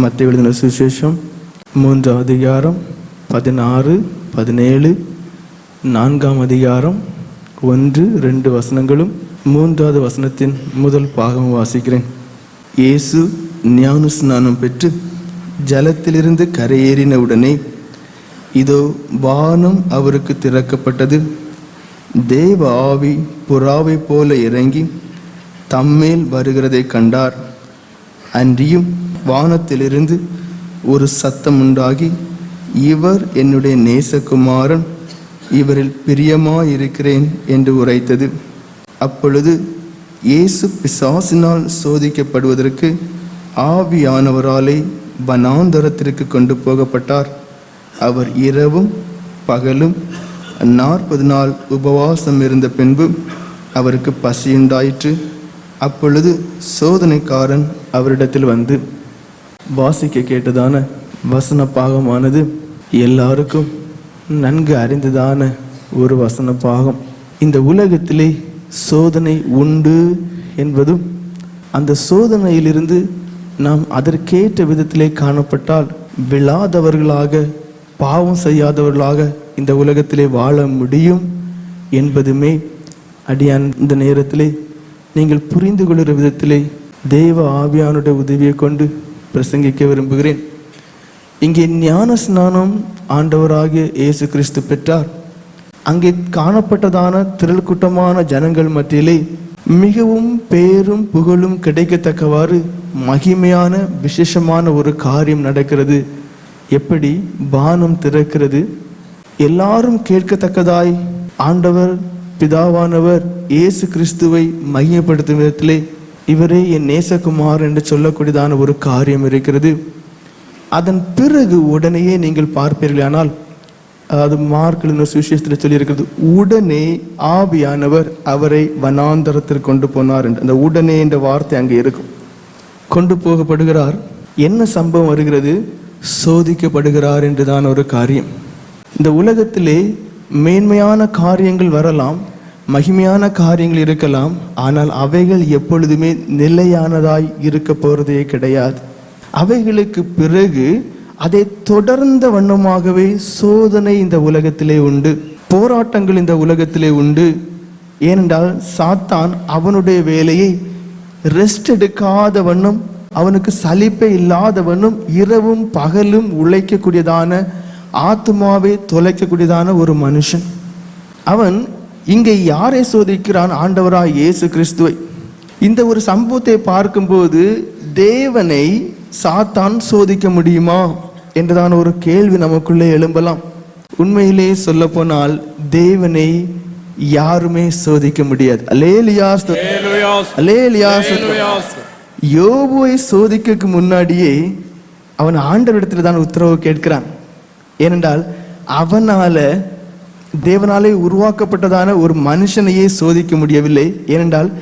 மத்திய எழுதின சுவிசேஷம் மூன்றாம் அதிகாரம் பதினாறு பதினேழு நான்காம் அதிகாரம் ஒன்று ரெண்டு வசனங்களும் மூன்றாவது வசனத்தின் முதல் பாகம் வாசிக்கிறேன். இயேசு ஞான ஸ்நானம் பெற்று ஜலத்திலிருந்து கரையேறின உடனே இதோ வானம் அவருக்கு திறக்கப்பட்டது. தேவ ஆவி புறாவை போல இறங்கி தம்மேல் வருகிறதை கண்டார். அன்றியும் வானத்திலிருந்து ஒரு சத்தம் உண்டாகி இவர் என்னுடைய நேசகுமாரன் இவரில் பிரியமாயிருக்கிறேன் என்று உரைத்தது. அப்பொழுது இயேசு பிசாசினால் சோதிக்கப்படுவதற்கு ஆவியானவராலே வனாந்தரத்திற்கு கொண்டு போகப்பட்டார். அவர் இரவும் பகலும் நாற்பது நாள் உபவாசம் இருந்த பின்பு அவருக்கு பசியுண்டாயிற்று. அப்பொழுது சோதனைக்காரன் அவரிடத்தில் வந்து வாசிக்க கேட்டதான வசன பாகமானது எல்லாருக்கும் நன்கு அறிந்ததான ஒரு வசன பாகம் இந்த உலகத்திலே சோதனை உண்டு என்பதும் அந்த சோதனையிலிருந்து நாம் அதற்கேற்ற விதத்திலே காணப்பட்டால் விழாதவர்களாக பாவம் செய்யாதவர்களாக இந்த உலகத்திலே வாழ முடியும் என்பதுமே அடியான் இந்த நேரத்திலே நீங்கள் புரிந்து கொள்கிற விதத்திலே தேவ ஆவியானுடைய உதவியை கொண்டு பிரசங்கிக்க விரும்புகிறேன். இங்கே ஞான ஸ்நானம் ஆண்டவராகிய இயேசு கிறிஸ்து பெற்றார். அங்கே காணப்பட்டதான திரள்கூட்டமான ஜனங்கள் மத்தியிலே மிகவும் பேரும் புகழும் கிடைக்கத்தக்கவாறு மகிமையான விசேஷமான ஒரு காரியம் நடக்கிறது. எப்படி? பானம் திறக்கிறது. எல்லாரும் கேட்கத்தக்கதாய். ஆண்டவர் பிதாவானவர் இயேசு கிறிஸ்துவை மையப்படுத்தும் விதத்திலே இவரே என் நேசகுமார் என்று சொல்லக்கூடியதான ஒரு காரியம் இருக்கிறது. அதன் பிறகு உடனேயே நீங்கள் பார்ப்பீர்கள் ஆனால் அது மார்க்கில் சுவிசேஷத்தில் சொல்லியிருக்கிறது உடனே ஆவியானவர் அவரை வனாந்தரத்திற்கு கொண்டு போனார் என்று. அந்த உடனே என்ற வார்த்தை அங்கே இருக்கும். கொண்டு போகப்படுகிறார். என்ன சம்பவம் வருகிறது? சோதிக்கப்படுகிறார் என்றுதான் ஒரு காரியம். இந்த உலகத்திலே மேன்மையான காரியங்கள் வரலாம் மகிமையான காரியங்கள் இருக்கலாம் ஆனால் அவைகள் எப்பொழுதுமே நிலையானதாய் இருக்க போகிறதே கிடையாது. அவைகளுக்கு பிறகு அதை தொடர்ந்த வண்ணமாகவே சோதனை இந்த உலகத்திலே உண்டு போராட்டங்கள் இந்த உலகத்திலே உண்டு. ஏனென்றால் சாத்தான் அவனுடைய வேலையை ரெஸ்ட் எடுக்காத வண்ணம் அவனுக்கு சலிப்பே இல்லாத வண்ணம் இரவும் பகலும் உழைக்கக்கூடியதான ஆத்மாவை தொலைக்கக்கூடியதான ஒரு மனுஷன். அவன் இங்கே யாரை சோதிக்கிறான் ஆண்டவராய் இயேசு கிறிஸ்துவை இந்த ஒரு சம்பவத்தை பார்க்கும்போது தேவனை சாத்தான் சோதிக்க முடியுமா என்றுதான் ஒரு கேள்வி நமக்குள்ளே எழும்பலாம் உண்மையிலே சொல்ல போனால் தேவனை யாருமே சோதிக்க முடியாது அலேலியா ஸ்தோத்திரம். அலேலியா ஸ்தோத்திரம். யோபுவை சோதிக்கக்கு முன்னாடியே அவன் ஆண்டவரிடத்தில் தான் உத்தரவு கேட்கிறான் ஏனென்றால் அவனால தேவனாலே உருவாக்கப்பட்டதான ஒரு மனுஷனையே சோதிக்க முடியவில்லை. ஏனென்றால்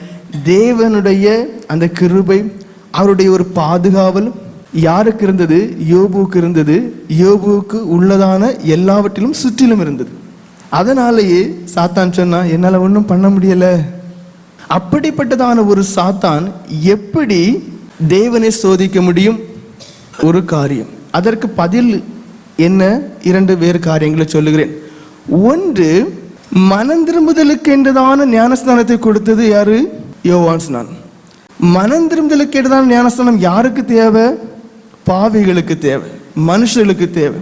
தேவனுடைய அந்த கிருபை அவருடைய ஒரு பாதுகாவல் யாருக்கு இருந்தது? யோபுவுக்கு இருந்தது. யோபுவுக்கு உள்ளதான எல்லாவற்றிலும் சுற்றிலும் இருந்தது. அதனாலேயே சாத்தான் சொன்னா என்னால் ஒன்றும் பண்ண முடியலை. அப்படிப்பட்டதான ஒரு சாத்தான் எப்படி தேவனை சோதிக்க முடியும்? ஒரு காரியம். அதற்கு பதில் என்ன? இரண்டு வேறு காரியங்களை சொல்லுகிறேன். ஒன்று மனம் திரும்புதலுக்கு என்றதான ஞானஸ்தானத்தை கொடுத்தது யாரு? யோவான் ஸ்நான். மனம் திரும்புதலுக்கு என்றதான ஞானஸ்தானம் யாருக்கு தேவை? பாவிகளுக்கு தேவை மனுஷர்களுக்கு தேவை.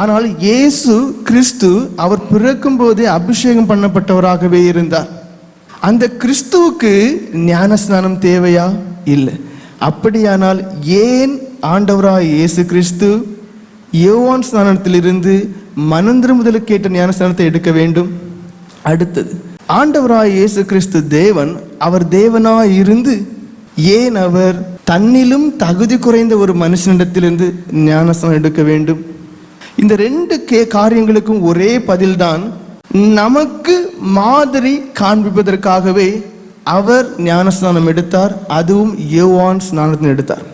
ஆனால் இயேசு கிறிஸ்து அவர் பிறக்கும் போதே அபிஷேகம் பண்ணப்பட்டவராகவே இருந்தார். அந்த கிறிஸ்துவுக்கு ஞானஸ்நானம் தேவையா? இல்லை. அப்படியானால் ஏன் ஆண்டவராய் இயேசு கிறிஸ்து யோவான் ஸ்நானத்திலிருந்து மனந்திருமுதலுக்கு கேட்ட ஞானஸ்தானத்தை எடுக்க வேண்டும். அடுத்தது ஆண்டவராய் இயேசு கிறிஸ்து தேவன் அவர் தேவனாய் இருந்து ஏன் அவர் தன்னிலும் தகுதி குறைந்த ஒரு மனுஷனிடத்திலிருந்து ஞானஸ்தானம் எடுக்க வேண்டும்? இந்த ரெண்டு கே காரியங்களுக்கும் ஒரே பதில்தான் நமக்கு மாதிரி காண்பிப்பதற்காகவே அவர் ஞானஸ்நானம் எடுத்தார் அதுவும் யோவான் ஸ்நானத்தின் எடுத்தார்.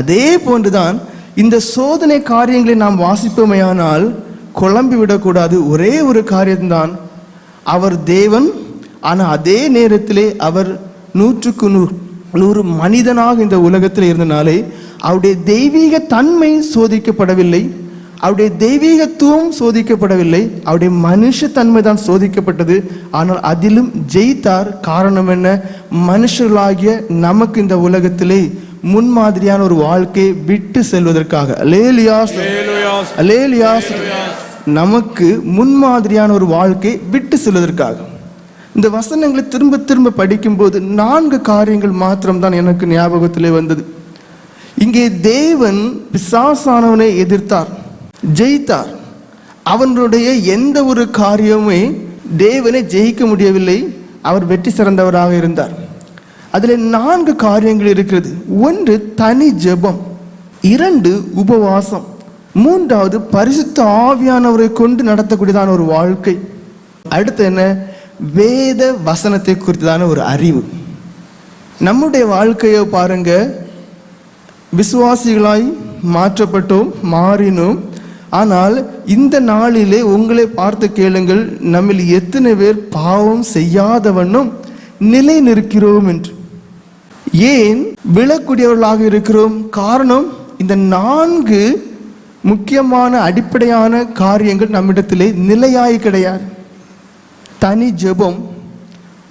அதே போன்றுதான் இந்த சோதனை காரியங்களை நாம் வாசிப்போமையானால் குழம்பி விடக்கூடாது. ஒரே ஒரு காரியம்தான். அவர் தேவன். ஆனால் அதே நேரத்திலே அவர் நூற்றுக்கு நூறு நூறு மனிதனாக இந்த உலகத்தில் இருந்தனாலே அவருடைய தெய்வீக தன்மை சோதிக்கப்படவில்லை. அவருடைய தெய்வீகத்துவம் சோதிக்கப்படவில்லை. அவருடைய மனுஷ தன்மை தான் சோதிக்கப்பட்டது. ஆனால் அதிலும் ஜெயித்தார். காரணம் என்ன? மனுஷர்களாகிய நமக்கு இந்த உலகத்திலே முன்மாதிரியான ஒரு வாழ்க்கையை விட்டு செல்வதற்காக. அலேலியாஸ் அலேலியாஸ் நமக்கு முன்மாதிரியான ஒரு வாழ்க்கை விட்டு செல்வதற்காக. இந்த வசனங்களை திரும்ப திரும்ப படிக்கும்போது நான்கு காரியங்கள் மாத்திரம்தான் எனக்கு ஞாபகத்திலே வந்தது. இங்கே தேவன் பிசாசானவனை எதிர்த்தார் ஜெயித்தார். அவனுடைய எந்த ஒரு காரியமுமே தேவனை ஜெயிக்க முடியவில்லை அவர் வெற்றி சிறந்தவராக இருந்தார். அதில் நான்கு காரியங்கள் இருக்கிறது. ஒன்று தனி ஜெபம் இரண்டு உபவாசம் மூன்றாவது பரிசுத்த ஆவியானவரை கொண்டு நடத்தக்கூடியதான ஒரு வாழ்க்கை. அடுத்து என்ன? வேத வசனத்தை குறித்ததான ஒரு அறிவு. நம்முடைய வாழ்க்கையை பாருங்க. விசுவாசிகளாய் மாற்றப்பட்டோம் மாறினோம். ஆனால் இந்த நாளிலே உங்களை பார்த்து கேளுங்கள். நம்மில் எத்தனை பேர் பாவம் செய்யாதவண்ணும் நிலை நிற்கிறோம் என்று. ஏன்? விழக்கூடியவர்களாக இருக்கிறோம். காரணம் இந்த நான்கு முக்கியமான அடிப்படையான காரியங்கள் நம்மிடத்திலே நிலையாய் கிடையாது. தனி ஜெபம்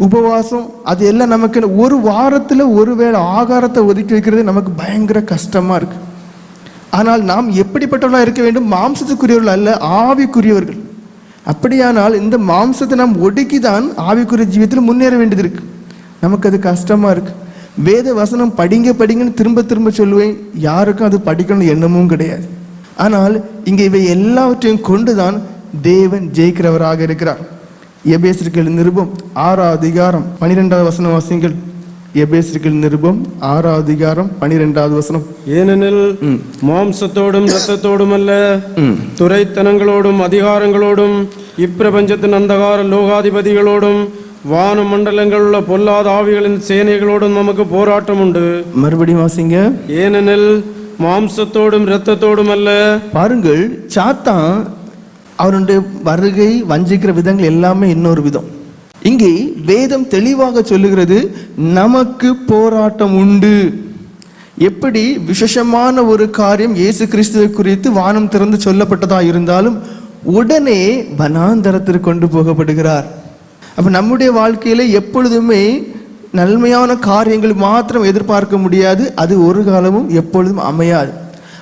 உபவாசம் அது எல்லாம் நமக்கு ஒரு வாரத்தில் ஒருவேளை ஆகாரத்தை ஒதுக்கி வைக்கிறது நமக்கு பயங்கர கஷ்டமாக இருக்கு. ஆனால் நாம் எப்படிப்பட்டவர்களாக இருக்க வேண்டும்? மாம்சத்துக்குரியவர்கள் அல்ல ஆவிக்குரியவர்கள். அப்படியானால் இந்த மாம்சத்தை நாம் ஒடுக்கி தான் ஆவிக்குரிய ஜீவியத்தில் முன்னேற வேண்டியது இருக்கு. நமக்கு அது கஷ்டமாக இருக்கு. வேத வசனம் படிங்க படிங்கன்னு திரும்ப திரும்ப சொல்லுவேன். யாருக்கும் அது படிக்கணும்னு எண்ணமும் கிடையாது. ஆனால் இங்கே இவை எல்லாவற்றையும் கொண்டுதான் தேவன் ஜெயிக்கிறவராக இருக்கிறார். எபேசிற்கள் நிருபம் ஆறாம் அதிகாரம் பனிரெண்டாவது வசனம் வாசிங்கள் எபேசிற்கள் நிருபம் ஆறாம் அதிகாரம் பனிரெண்டாவது வசனம். ஏனெனில். மாம்சத்தோடும் இரத்தத்தோடும் அல்ல ம். துரைத்தனங்களோடும் அதிகாரங்களோடும் இப்பிரபஞ்சத்தின் அந்தகார லோகாதிபதிகளோடும் வான மண்டலங்கள் உள்ள பொல்லாத ஆவிகளின் சேனைகளோடும் நமக்கு போராட்டம் உண்டு மறுபடியும் வாசிங்க. ஏனெனில் மாம்சத்தோடும் இரத்தத்தோடும் அல்ல. பாருங்கள் சாத்தான் அவனுடைய வருகை வஞ்சிக்கிற விதங்கள் எல்லாமே இன்னொரு விதம். இங்கே வேதம் தெளிவாக சொல்லுகிறது நமக்கு போராட்டம் உண்டு. எப்படி விசேஷமான ஒரு காரியம் இயேசு கிறிஸ்துவை குறித்து வானம் திறந்து சொல்லப்பட்டதா இருந்தாலும் உடனே வனாந்தரத்திற்கு கொண்டு போகப்படுகிறார். அப்ப நம்முடைய வாழ்க்கையில எப்பொழுதுமே நன்மையான காரியங்கள் மாத்திரம் எதிர்பார்க்க முடியாது. அது ஒரு காலமும் எப்பொழுதும் அமையாது.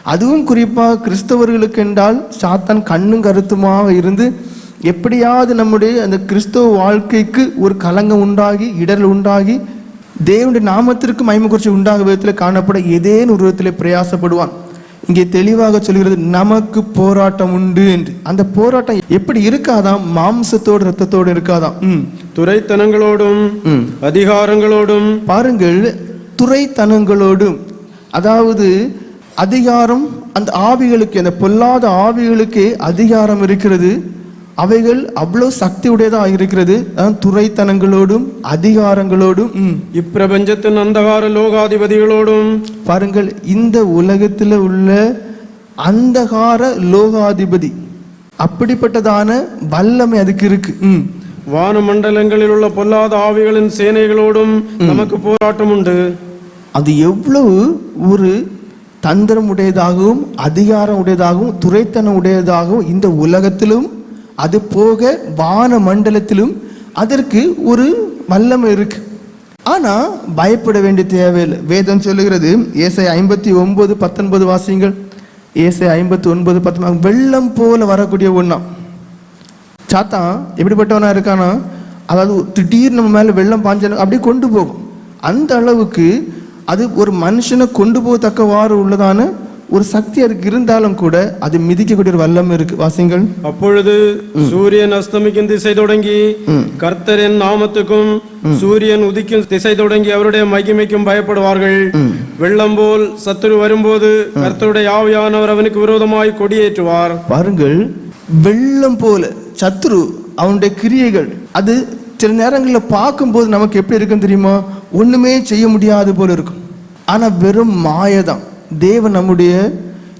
அதுவும் குறிப்பாக கிறிஸ்தவர்களுக்கு என்றால் சாத்தான் கண்ணும் கருத்துமாக இருந்து எப்படியாவது நம்முடைய அந்த கிறிஸ்தவ வாழ்க்கைக்கு ஒரு கலங்கம் உண்டாகி இடர் உண்டாகி தேவனுடைய நாமத்திற்கு மகிமை உண்டாக விதத்தில் காணப்பட ஏதேனும் உருவத்தில் பிரயாசப்படுவான். இங்கே தெளிவாக சொல்கிறது நமக்கு போராட்டம் உண்டு என்று. அந்த போராட்டம் எப்படி இருக்காதாம்? மாம்சத்தோடு ரத்தத்தோடு இருக்காதாம்? ம். துரைத்தனங்களோடும் ம். அதிகாரங்களோடும். பாருங்கள் துறைத்தனங்களோடும் அதாவது அதிகாரம் அந்த ஆவிகளுக்கு அந்த பொல்லாத ஆவிகளுக்கு அதிகாரம் இருக்கிறது. அவைகள் அவ்வளோ சக்தி உடையதாக இருக்கிறது துறைத்தனங்களோடும் அதிகாரங்களோடும். இப்பிரபஞ்சத்தின் அந்தகார லோகாதிபதிகளோடும். பாருங்கள் இந்த உலகத்தில் உள்ள அந்தகார லோகாதிபதி அப்படிப்பட்டதான வல்லமை அதுக்கு இருக்கு. ம். வான மண்டலங்களில் உள்ள பொல்லாத ஆவிகளின் சேனைகளோடும் நமக்கு போராட்டம் உண்டு. அது எவ்வளவு ஒரு தந்திரம் உடையதாகவும் அதிகாரம் உடையதாகவும் துரைத்தனம் உடையதாகவும் இந்த உலகத்திலும் அது போக வான மண்டலத்திலும் அதற்கு ஒரு வல்லமை இருக்கு. ஆனால் பயப்பட வேண்டிய தேவையில்லை. வேதம் சொல்லுகிறது ஏசை ஐம்பத்தி ஒன்பது பத்தொன்பது வாசியங்கள். ஏசை ஐம்பத்தி ஒன்பது பத்தொன்பது வெள்ளம் போல வரக்கூடிய ஒன்றா சாத்தான் எப்படிப்பட்டவனா இருக்கானா? அதாவது திடீர்னு நம்ம மேலே வெள்ளம் பாஞ்சன அப்படியே கொண்டு போகும். அந்த அளவுக்கு அது ஒரு மனுஷனை கொண்டு போகத்தக்கவாறு உள்ளதான ஒரு சக்தி அதுக்கு இருந்தாலும் கூட அது மிதிக்கக்கூடிய ஒரு வல்லம் இருக்கு. வாசிங்கள். அப்பொழுது சூரியன் அஸ்தமிக்கும் திசை தொடங்கி கர்த்தரின் நாமத்துக்கும் சூரியன் உதிக்கும் திசை தொடங்கி அவருடைய மகிமைக்கும் பயப்படுவார்கள். வெள்ளம் போல் சத்துரு வரும்போது கர்த்தருடைய ஆவியானவர் அவனுக்கு விரோதமாய் கொடியேற்றுவார். பாருங்கள் வெள்ளம் போல சத்துரு அவனுடைய கிரியைகள் அது சில நேரங்களில் பார்க்கும்போது நமக்கு எப்படி இருக்குன்னு தெரியுமா? ஒண்ணுமே செய்ய முடியாது போல இருக்கும். ஆனா வெறும் மாயதான். தேவன் நம்முடைய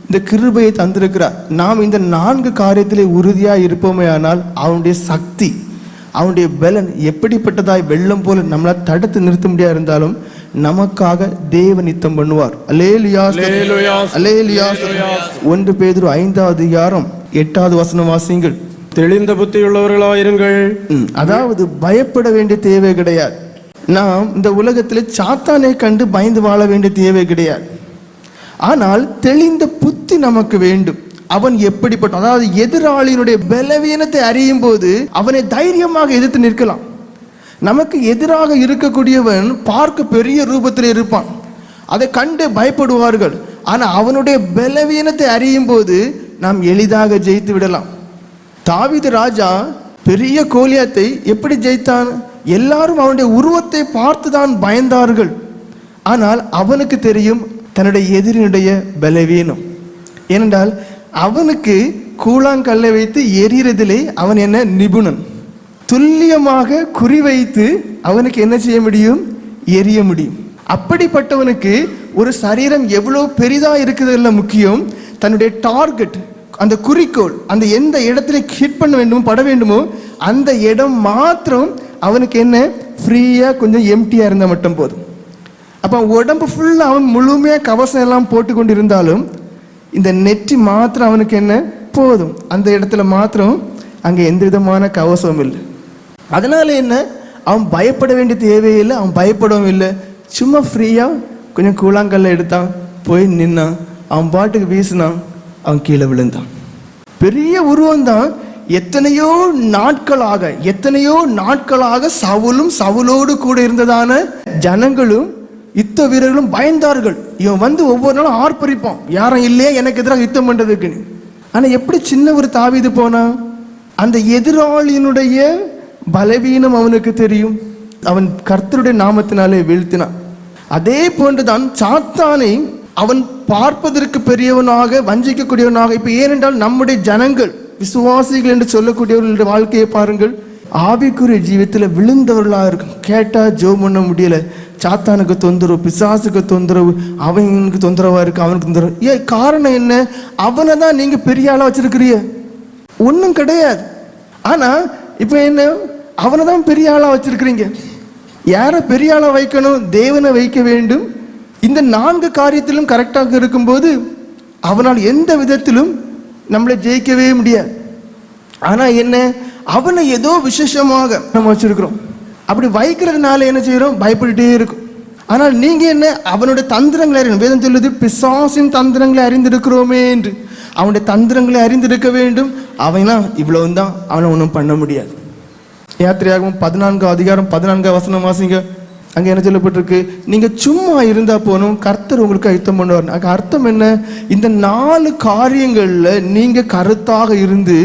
இந்த கிருபையை தந்திருக்கிறார். நாம் இந்த நான்கு காரியத்திலே உறுதியாக இருப்போமே ஆனால் அவனுடைய சக்தி அவனுடைய பலன் எப்படிப்பட்டதாய் வெள்ளம் போல நம்மளால் தடுத்து நிறுத்த முடியாது இருந்தாலும் நமக்காக தேவன் யுத்தம் பண்ணுவார். ஒன்று பேதுரு ஐந்தாவது அதிகாரம் எட்டாவது வசனம் வாசிங்கள் தெளிந்த புத்தியுள்ளவர்களாயிருங்கள் ம், அதாவது பயப்பட வேண்டிய தேவை கிடையாது. நாம் இந்த உலகத்தில் சாத்தானை கண்டு பயந்து வாழ வேண்டிய தேவை கிடையாது. ஆனால் தெளிந்த புத்தி நமக்கு வேண்டும். அவன் எப்படிப்பட்ட அதாவது எதிராளியினுடைய பலவீனத்தை அறியும் போது அவனை தைரியமாக எதிர்த்து நிற்கலாம். நமக்கு எதிராக இருக்கக்கூடியவன் பார்க்க பெரிய ரூபத்தில் இருப்பான். அதை கண்டு பயப்படுவார்கள். ஆனால் அவனுடைய பலவீனத்தை அறியும் போது நாம் எளிதாக ஜெயித்து விடலாம். தாவித ராஜா பெரிய கோலியாத்தை எப்படி ஜெயித்தான்? எல்லாரும் அவனுடைய உருவத்தை பார்த்து தான் பயந்தார்கள். ஆனால் அவனுக்கு தெரியும் தன்னுடைய எதிரினுடைய பலவீனம். ஏனென்றால் அவனுக்கு கூழாங்கல்லை வைத்து எரியறதிலே அவன் என்ன? நிபுணன். துல்லியமாக குறிவைத்து அவனுக்கு என்ன செய்ய முடியும்? எரிய முடியும். அப்படிப்பட்டவனுக்கு ஒரு சரீரம் எவ்வளோ பெரிதாக இருக்குதுல்ல முக்கியம். தன்னுடைய டார்கெட் அந்த குறிக்கோள் அந்த எந்த இடத்துல ஹிட் பண்ண வேண்டுமோ பட வேண்டுமோ அந்த இடம் மாத்திரம் அவனுக்கு என்ன? ஃப்ரீயாக கொஞ்சம் எம்டியாக இருந்தால் மட்டும் போதும். அப்போ உடம்பு ஃபுல்லாக அவன் முழுமையாக கவசம் எல்லாம் போட்டு கொண்டு இருந்தாலும் இந்த நெற்றி மாத்திரம் அவனுக்கு என்ன? போதும். அந்த இடத்துல மாத்திரம் அங்கே எந்த விதமான கவசமும் இல்லை. அதனால என்ன? அவன் பயப்பட வேண்டிய தேவையில்லை அவன் பயப்படவும் இல்லை. சும்மா ஃப்ரீயாக கொஞ்சம் கூழாங்கல்ல எடுத்தான் போய் நின்னான். அவன் பாட்டுக்கு வீசினான் அவன் கீழே விழுந்தான். பெரிய உருவம் தான் எத்தனையோ நாட்களாக எத்தனையோ நாட்களாக சவுலும் சவுலோடு கூட இருந்ததான ஜனங்களும் யுத்த வீரர்களும் பயந்தார்கள். இவன் வந்து ஒவ்வொரு நாளும் ஆர்ப்பரிப்பான். யாரும் இல்லையே எனக்கு எதிராக யுத்தம் பண்ணுறதுக்குன்னு ஆனால் எப்படி சின்ன ஒரு தாவிது போனான் அந்த எதிராளியினுடைய பலவீனம் அவனுக்கு தெரியும். அவன் கர்த்தருடைய நாமத்தினாலே வீழ்த்தினான். அதே போன்றுதான் சாத்தானை அவன் பார்ப்பதற்கு பெரியவனாக வஞ்சிக்கக்கூடியவனாக இப்போ ஏனென்றால் நம்முடைய ஜனங்கள் விசுவாசிகள் என்று சொல்லக்கூடியவர்களுடைய வாழ்க்கையை பாருங்கள். ஆவிக்குரிய ஜீவித்துல விழுந்தவர்களாக இருக்கும். கேட்டா ஜோ பண்ண முடியல. சாத்தானுக்கு தொந்தரவு பிசாசுக்கு தொந்தரவு அவனுக்கு தொந்தரவா இருக்கு அவனுக்கு தொந்தரவு. ஏ காரணம் என்ன? அவனை தான் நீங்க பெரிய ஆளா வச்சிருக்கிறீங்க. ஒன்றும் கிடையாது. ஆனா இப்போ என்ன? அவனை தான் பெரிய ஆளா வச்சிருக்கிறீங்க. யாரை பெரிய ஆளா வைக்கணும்? தேவனை வைக்க வேண்டும். இந்த நான்கு காரியத்திலும் கரெக்டாக இருக்கும்போது அவனால் எந்த விதத்திலும் நம்மளை ஜெயிக்கவே முடியாது. ஆனா என்ன? அவனை ஏதோ விசேஷமாக நம்ம வச்சிருக்கிறோம். அப்படி வைக்கிறதுனால என்ன செய்யறோம் பயப்பட்டுட்டே இருக்கும். ஆனால் நீங்க என்ன? அவனுடைய தந்திரங்களை அறியணும். வேதம் சொல்லுது பிசாசின் தந்திரங்களை அறிந்திருக்கிறோமே என்று. அவனுடைய தந்திரங்களை அறிந்திருக்க வேண்டும். அவனா இவ்வளவு தான் அவனை ஒன்றும் பண்ண முடியாது. யாத்திரையாகவும் பதினான்கு அதிகாரம் பதினான்கு வசனம் வாசிங்க. அங்க என்ன சொல்லப்பட்டிருக்கு? நீங்க சும்மா இருந்தா போனும் கர்த்தர் உங்களுக்கு அர்த்தம் பண்ணுவார். அங்க அர்த்தம் என்ன? இந்த நாலு காரியங்கள்ல நீங்க கருத்தாக இருந்து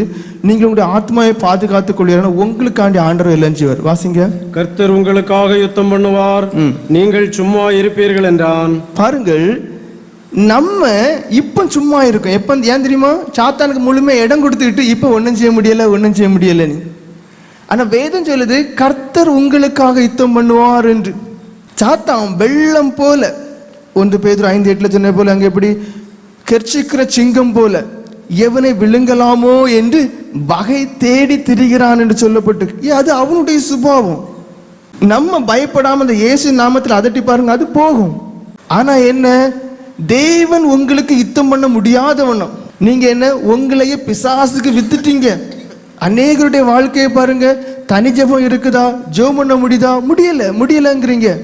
நீங்க உங்களுடைய ஆத்மாவை பாதுகாத்துக் கொள்வீர்கள் உங்களுக்காண்டி ஆண்டவர் இல்லைன்னு வாசிங்க. கர்த்தர் உங்களுக்காக யுத்தம் பண்ணுவார். நீங்கள் சும்மா இருப்பீர்கள் என்றான். பாருங்கள் நம்ம இப்போ சும்மா இருக்கோம். எப்போ ஏன் தெரியுமா? சாத்தானுக்கு முழுமையாக இடம் கொடுத்துக்கிட்டு இப்போ ஒன்றும் செய்ய முடியல ஒன்றும் செய்ய முடியல நீ ஆனால் வேதம் சொல்லுது கர்த்தர் உங்களுக்காக யுத்தம் பண்ணுவார் என்று. சாத்தான் வெள்ளம் போல. ஒன்று பேதுரு ஐந்து எட்டுல சொன்ன போல அங்கே எப்படி? கெர்ச்சிக்கிற சிங்கம் போல. எவனை விழுங்கலாமோ என்று வகை தேடி திரிகிறான் என்று சொல்லப்பட்டு அது அவனுடைய சுபாவம். நம்ம பயப்படாம அந்த இயேசு நாமத்தில் அதட்டி பாருங்க அது போகும். ஆனா என்ன? தேவன் உங்களுக்கு யுத்தம் பண்ண முடியாதவனும் நீங்க என்ன? உங்களையே பிசாசுக்கு வித்துட்டீங்க. அநேகருடைய வாழ்க்கையை பாருங்க. தனி ஜெபம் இருக்குதா? ஜெபம் பண்ண முடியுதா? முடியல. முடியலங்கிறீங்க.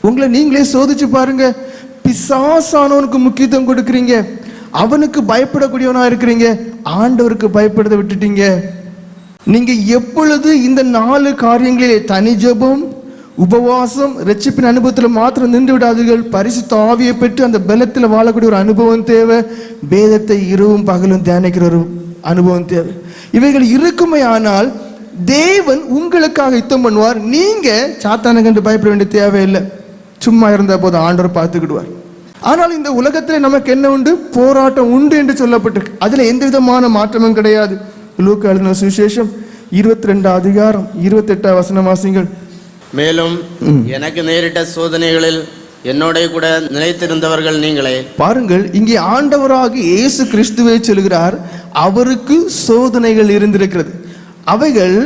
உங்களை நீங்களே சோதிச்சு பாருங்க. பிசாசானவனுக்கு முக்கியத்துவம் கொடுக்குறீங்க. அவனுக்கு பயப்படக்கூடியவனா இருக்கிறீங்க. ஆண்டவருக்கு பயப்படுறதை விட்டுட்டீங்க. நீங்க எப்பொழுது இந்த நாலு காரியங்களிலே தனி ஜெபம் உபவாசம் ரட்சிப்பின் அனுபவத்தில் மாத்திரம் நின்று விடாதீர்கள். பரிசு தாவியை பெற்று அந்த பலத்தில் வாழக்கூடிய ஒரு அனுபவம் தேவை. வேதத்தை இரவும் பகலும் தியானிக்கிற ஒரு அனுபவம் தேவை. இவைகள் இருக்குமே ஆனால் தேவன் உங்களுக்காக யுத்தம் பண்ணுவார். நீங்க சாத்தானை கண்டு பயப்பட வேண்டிய தேவையில்லை. சும்மா இருந்த போது ஆண்டவர் பார்த்துக்கிடுவார். ஆனால் இந்த உலகத்தில் நமக்கு என்ன உண்டு? போராட்டம் உண்டு என்று சொல்லப்பட்டிருக்கு. அதுல எந்த விதமான மாற்றமும் கிடையாது. லூக்கா எழுதின சுவிசேஷம் இருபத்தி ரெண்டு அதிகாரம் இருபத்தி எட்டாம் வசனம் வாசிங்கள் மேலும் எனக்கு நேரிட்ட சோதனைகளில் என்னோட கூட நிலைத்திருந்தவர்கள் நீங்களே. பாருங்கள் இங்கே ஆண்டவராக இயேசு கிறிஸ்துவை சொல்கிறார் அவருக்கு சோதனைகள் இருந்திருக்கிறது. அவைகள்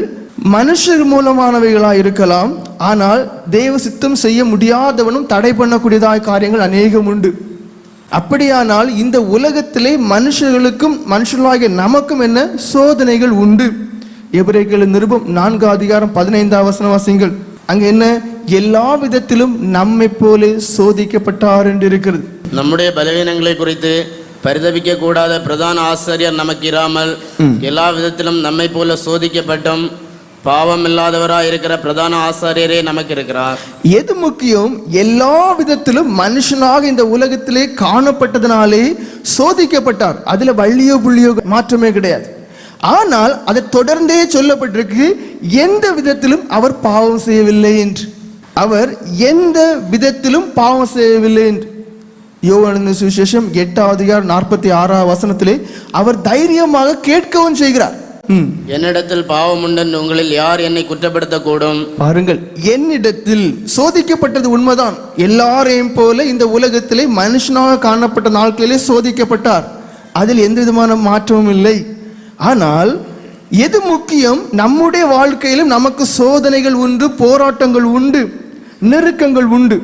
மனுஷர் மூலமானவைகளா இருக்கலாம் ஆனால் தேவ சித்தம் செய்ய முடியாதவனும் தடை பண்ணக்கூடியதாய் காரியங்கள் அநேகம் உண்டு. அப்படியானால் இந்த உலகத்திலே மனுஷர்களுக்கும் மனுஷர்களாகிய நமக்கும் என்ன சோதனைகள் உண்டு. எபிரேயர்கள் நிருபம் நான்கு அதிகாரம் பதினைந்தாம் வசன வாசிங்கள் அங்கே என்ன? எல்லா விதத்திலும் நம்மை போல சோதிக்கப்பட்டார் என்று இருக்கிறது நம்முடைய பலவீனங்களை குறித்து பரிதபிக்க கூடாத பிரதான ஆசிரியர் நமக்கு இராமல் எல்லா விதத்திலும் நம்மை போல சோதிக்கப்பட்டும் பாவம் இல்லாதவராய் இருக்கிற பிரதான ஆசாரியரே நமக்கு இருக்கிறார். எது முக்கியம்? எல்லா விதத்திலும் மனுஷனாக இந்த உலகத்திலே காணப்பட்டதனாலே சோதிக்கப்பட்டார். அதுல வள்ளியோ புள்ளியோ மாற்றமே கிடையாது. ஆனால் அதை தொடர்ந்தே சொல்லப்பட்டிருக்கு எந்த விதத்திலும் அவர் பாவம் செய்யவில்லை என்று. அவர் எந்த விதத்திலும் பாவம் செய்யவில்லை யோவானந்த சுவிசேஷம் எட்டாவது அதிகாரம் நாற்பத்தி ஆறாம் வசனத்திலே அவர் தைரியமாக கேட்கவும் செய்கிறார். என்னிடத்தில் பாவம் உண்டென்று உங்களில் யார் என்னை குற்றப்படுத்தக்கூடும்? பாருங்கள் என்னிடத்தில் சோதிக்கப்பட்டது உண்மைதான். எல்லாரையும் போல இந்த உலகத்திலே மனுஷனாக காணப்பட்ட நாட்களிலே சோதிக்கப்பட்டார். அதில் எந்த விதமான மாற்றமும் இல்லை. ஆனால் எது முக்கியம்? நம்முடைய வாழ்க்கையிலும் நமக்கு சோதனைகள் உண்டு போராட்டங்கள் உண்டு. நெருக்கங்கள் உண்டு.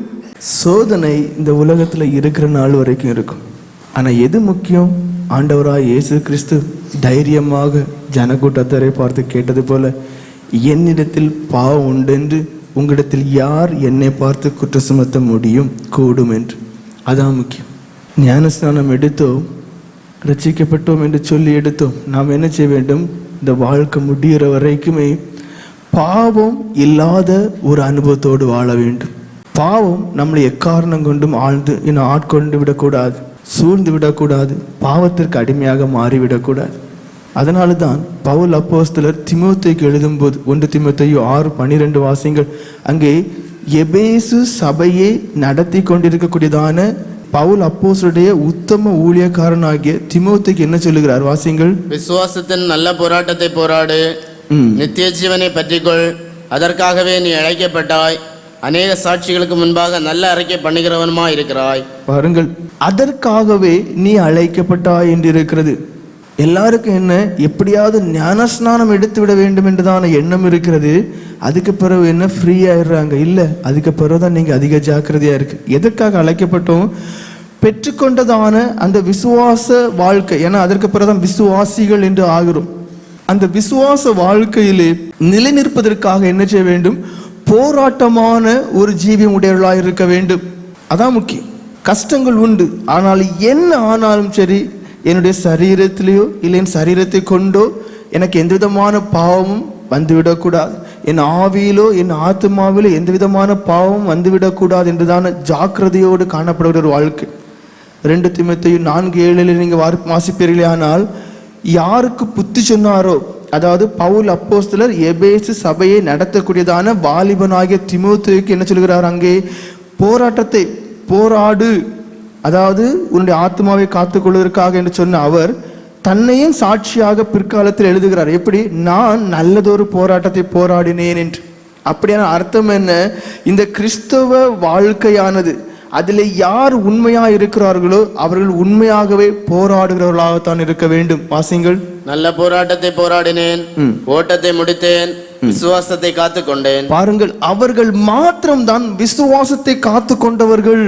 சோதனை இந்த உலகத்தில் இருக்கிற நாள் வரைக்கும் இருக்கும். ஆனால் எது முக்கியம்? ஆண்டவராக இயேசு கிறிஸ்து தைரியமாக ஜனக்கூட்டத்தரை பார்த்து கேட்டது போல என்னிடத்தில் பாவம் உண்டு என்று உங்களிடத்தில் யார் என்னை பார்த்து குற்ற சுமத்த முடியும்? கூடும் என்று. அதான் முக்கியம். ஞானஸ்நானம் எடுத்தோம் ரச்சிக்கப்பட்டோம் என்று சொல்லி எடுத்தோம். நாம் என்ன செய்ய வேண்டும்? இந்த வாழ்க்கை முடிகிற வரைக்குமே பாவம் இல்லாத ஒரு அனுபவத்தோடு வாழ வேண்டும். பாவம் நம்மளை எக்காரணம் கொண்டும் ஆழ்ந்து இன்னும் ஆட்கொண்டு விடக்கூடாது சூழ்ந்து விடக்கூடாது பாவத்திற்கு அடிமையாக மாறிவிடக்கூடாது. அதனால தான் பவுல் அப்போஸ்தலர் திமுத்தைக்கு எழுதும்போது ஒன்று திமுத்தையோ ஆறு பன்னிரெண்டு வாசிங்கள் அங்கே எபேசு சபையை நடத்தி கொண்டிருக்கக்கூடியதான பவுல் அப்போஸ்தலருடைய உத்தம ஊழியக்காரனாகிய திமோத்தேக்கு என்ன சொல்லுகிறார் வாசிங்கள் விசுவாசத்தின் நல்ல போராட்டத்தை போராடு. நித்திய ஜீவனை பற்றிக்கொள். அதற்காகவே நீ அழைக்கப்பட்டாய். அநேக சாட்சிகளுக்கு முன்பாக நல்ல அறிக்கை பண்ணுகிறவனுமா இருக்கிறாய் பாருங்கள் அதற்காகவே நீ அழைக்கப்பட்டாய் என்று இருக்கிறது எல்லாருக்கும் என்ன எப்படியாவது ஞானஸ்நானம் எடுத்து விட வேண்டும் என்றுதான எண்ணம் இருக்கிறது. அதுக்கு பிறகு என்ன ஃப்ரீ ஆயிடுறாங்க. இல்லை அதுக்கு பிறகு தான் நீங்கள் அதிக ஜாக்கிரதையா இருக்கு. எதற்காக அழைக்கப்பட்டோம்? பெற்றுக்கொண்டதான அந்த விசுவாச வாழ்க்கை. ஏன்னா அதற்கு பிறகுதான் விசுவாசிகள் என்று ஆகிறோம். அந்த விசுவாச வாழ்க்கையிலே நிலைநிற்பதற்காக என்ன செய்ய வேண்டும்? போராட்டமான ஒரு ஜீவியம் உடையவர்களாக இருக்க வேண்டும். அதான் முக்கியம். கஷ்டங்கள் உண்டு. ஆனால் என்ன ஆனாலும் சரி என்னுடைய சரீரத்திலேயோ இல்லை என் சரீரத்தை கொண்டோ எனக்கு எந்த விதமான பாவமும் வந்துவிடக்கூடாது. என் ஆவியிலோ என் ஆத்மாவிலோ எந்த விதமான பாவமும் வந்துவிடக்கூடாது என்றுதான ஜாக்கிரதையோடு காணப்படுகிற ஒரு வாழ்க்கை. ரெண்டு திமத்தையும் நான்கு ஏழில் நீங்கள் வாசிப்பீர்களே ஆனால் யாருக்கு புத்தி சொன்னாரோ? அதாவது பவுல் அப்போஸ்தலர் எபேசு சபையை நடத்தக்கூடியதான வாலிபனாகிய திமுத்துக்கு என்ன சொல்கிறார் அங்கே? போராட்டத்தை போராடு. அதாவது உன்னுடைய ஆத்மாவை காத்துக்கொள்வதற்காக என்று சொன்ன அவர் தன்னையும் சாட்சியாக பிற்காலத்தில் எழுதுகிறார். எப்படி? நான் நல்லதொரு போராட்டத்தை போராடினேன் என்று. அப்படியான அர்த்தம் என்ன? இந்த கிறிஸ்தவ வாழ்க்கையானது அதில் யார் உண்மையாக இருக்கிறார்களோ அவர்கள் உண்மையாகவே போராடுகிறவர்களாகத்தான் இருக்க வேண்டும். வாசிங்கள் நல்ல போராட்டத்தை போராடினேன். ஓட்டத்தை முடித்தேன். விசுவாசத்தை காத்துக்கொண்டேன். பாருங்கள் அவர்கள் மாத்திரம்தான் விசுவாசத்தை காத்து கொண்டவர்கள்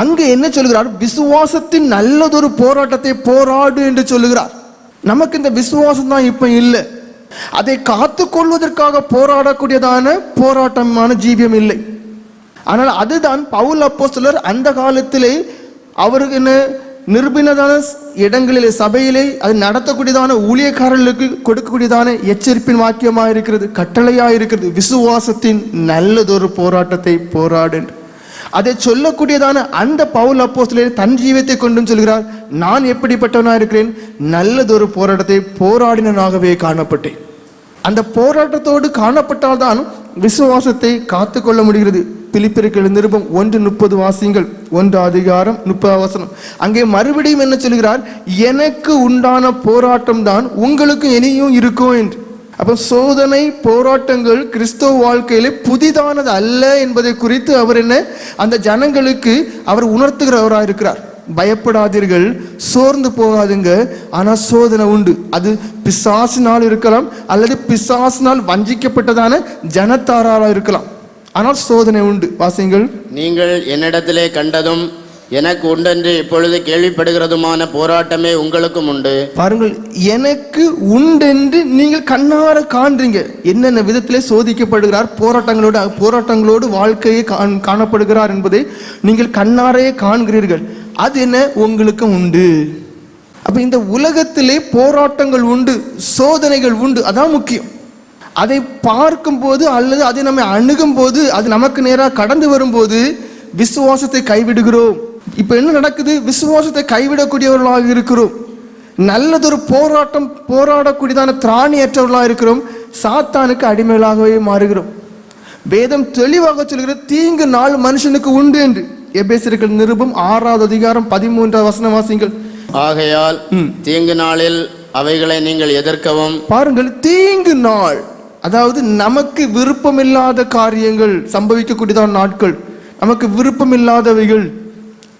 அங்கே என்ன சொல்கிறார்? விசுவாசத்தின் நல்லதொரு போராட்டத்தை போராடு என்று சொல்லுகிறார். நமக்கு இந்த விசுவாசம் தான் இப்ப இல்லை. அதை காத்து கொள்வதற்காக போராடக்கூடியதான போராட்டமான ஜீவியம் இல்லை. ஆனால் அதுதான் பவுல் அப்போஸ்தலர் அந்த காலத்திலே அவருக்கு நிரூபினதான இடங்களிலே சபையிலே அது நடத்தக்கூடியதான ஊழியக்காரர்களுக்கு கொடுக்கக்கூடியதான எச்சரிப்பின் வாக்கியமா இருக்கிறது கட்டளையா இருக்கிறது விசுவாசத்தின் நல்லதொரு போராட்டத்தை போராடு அதை சொல்லக்கூடியதான அந்த பவுல் அப்போஸ்லே தன் ஜீவத்தை கொண்டும் சொல்கிறார் நான் எப்படிப்பட்டவனா இருக்கிறேன் நல்லதொரு போராட்டத்தை போராடினனாகவே காணப்பட்டேன். அந்த போராட்டத்தோடு காணப்பட்டால்தான் விசுவாசத்தை காத்துக்கொள்ள முடிகிறது. பிலிப்பிற்கு நிருபம் ஒன்று முப்பது வாசியங்கள் ஒன்று அதிகாரம் முப்பது வசனம். அங்கே மறுபடியும் என்ன சொல்கிறார்? எனக்கு உண்டான போராட்டம் தான் உங்களுக்கு இனியும் இருக்கும் என்று. அப்போ சோதனை போராட்டங்கள் கிறிஸ்தவ வாழ்க்கையிலே புதிதானது அல்ல என்பதை குறித்து அவர் என்ன? அந்த ஜனங்களுக்கு அவர் உணர்த்துகிறவராக இருக்கிறார். பயப்படாதீர்கள் சோர்ந்து போகாதுங்க. ஆனால் சோதனை உண்டு. அது பிசாசினால் இருக்கலாம் அல்லது பிசாசினால் வஞ்சிக்கப்பட்டதான ஜனத்தாராக இருக்கலாம். ஆனால் சோதனை உண்டு. வாசிங்கள் நீங்கள் என்னிடத்திலே கண்டதும் எனக்கு உண்டென்று இப்பொழுது கேள்விப்படுகிறதுமான போராட்டமே உங்களுக்கும் உண்டு. பாருங்கள் எனக்கு உண்டென்று நீங்கள் கண்ணார காண்றீங்க. என்னென்ன விதத்திலே சோதிக்கப்படுகிறார் போராட்டங்களோடு போராட்டங்களோடு வாழ்க்கையை காண் காணப்படுகிறார் என்பதை நீங்கள் கண்ணாரே காண்கிறீர்கள். அது என்ன? உங்களுக்கும் உண்டு. அப்ப இந்த உலகத்திலே போராட்டங்கள் உண்டு சோதனைகள் உண்டு. அதான் முக்கியம். அதை பார்க்கும்போது அல்லது அதை நம்ம அணுகும் போது அது நமக்கு நேராக கடந்து வரும்போது விசுவாசத்தை கைவிடுகிறோம். இப்ப என்ன நடக்குது? விசுவாசத்தை கைவிடக்கூடியவர்களாக இருக்கிறோம். நல்லதொரு போராட்டம் போராடக்கூடியதான திராணியற்றவர்களாக இருக்கிறோம். சாத்தானுக்கு அடிமைகளாகவே மாறுகிறோம். வேதம் தெளிவாக சொல்கிற தீங்கு நாள் மனுஷனுக்கு உண்டு என்று. எபேசியர்கள் நிருபம் ஆறாவது அதிகாரம் பதிமூன்றாவது வசன வாசிங்கள் ஆகையால் தீங்கு நாளில் அவைகளை நீங்கள் எதிர்க்கவும். பாருங்கள் தீங்கு நாள். அதாவது நமக்கு விருப்பமில்லாத காரியங்கள் சம்பவிக்கக்கூடியதான நாட்கள் நமக்கு விருப்பமில்லாதவைகள்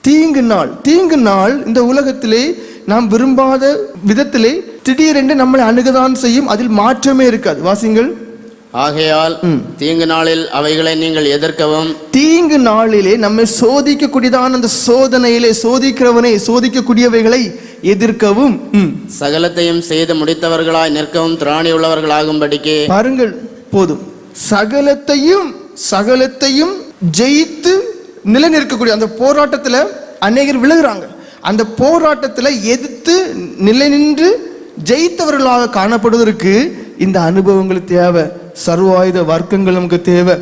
தீங்கு நாள். தீங்கு நாள் இந்த உலகத்திலே நாம் விரும்பாத விதத்திலே திடீரென்று நம்மளை அணுகதான் செய்யும் அதில் மாற்றமே இருக்காது. வாசிங்கள். ஆகையால் தீங்கு நாளில் அவைகளை நீங்கள் எதிர்க்கவும். தீங்கு நாளிலே நம்மை சோதிக்கக்கூடியதான அந்த சோதனையிலே சோதிக்கிறவனை சோதிக்கக்கூடியவைகளை எதிர்க்கவும். சகலத்தையும் செய்து முடித்தவர்களாய் நிற்கவும் திராணி உள்ளவர்களாகும்படிக்கு பாருங்கள் போதும். சகலத்தையும் சகலத்தையும் ஜெயித்து நிலைநிற்கக்கூடிய அந்த போராட்டத்துல அநேகர் விழுகிறாங்க. அந்த போராட்டத்துல எதிர்த்து நிலை நின்று ஜெயித்தவர்களாக காணப்படுவதற்கு இந்த அனுபவங்கள் தேவை. சர்வாயுத வர்க்கங்கள் நமக்கு தேவை.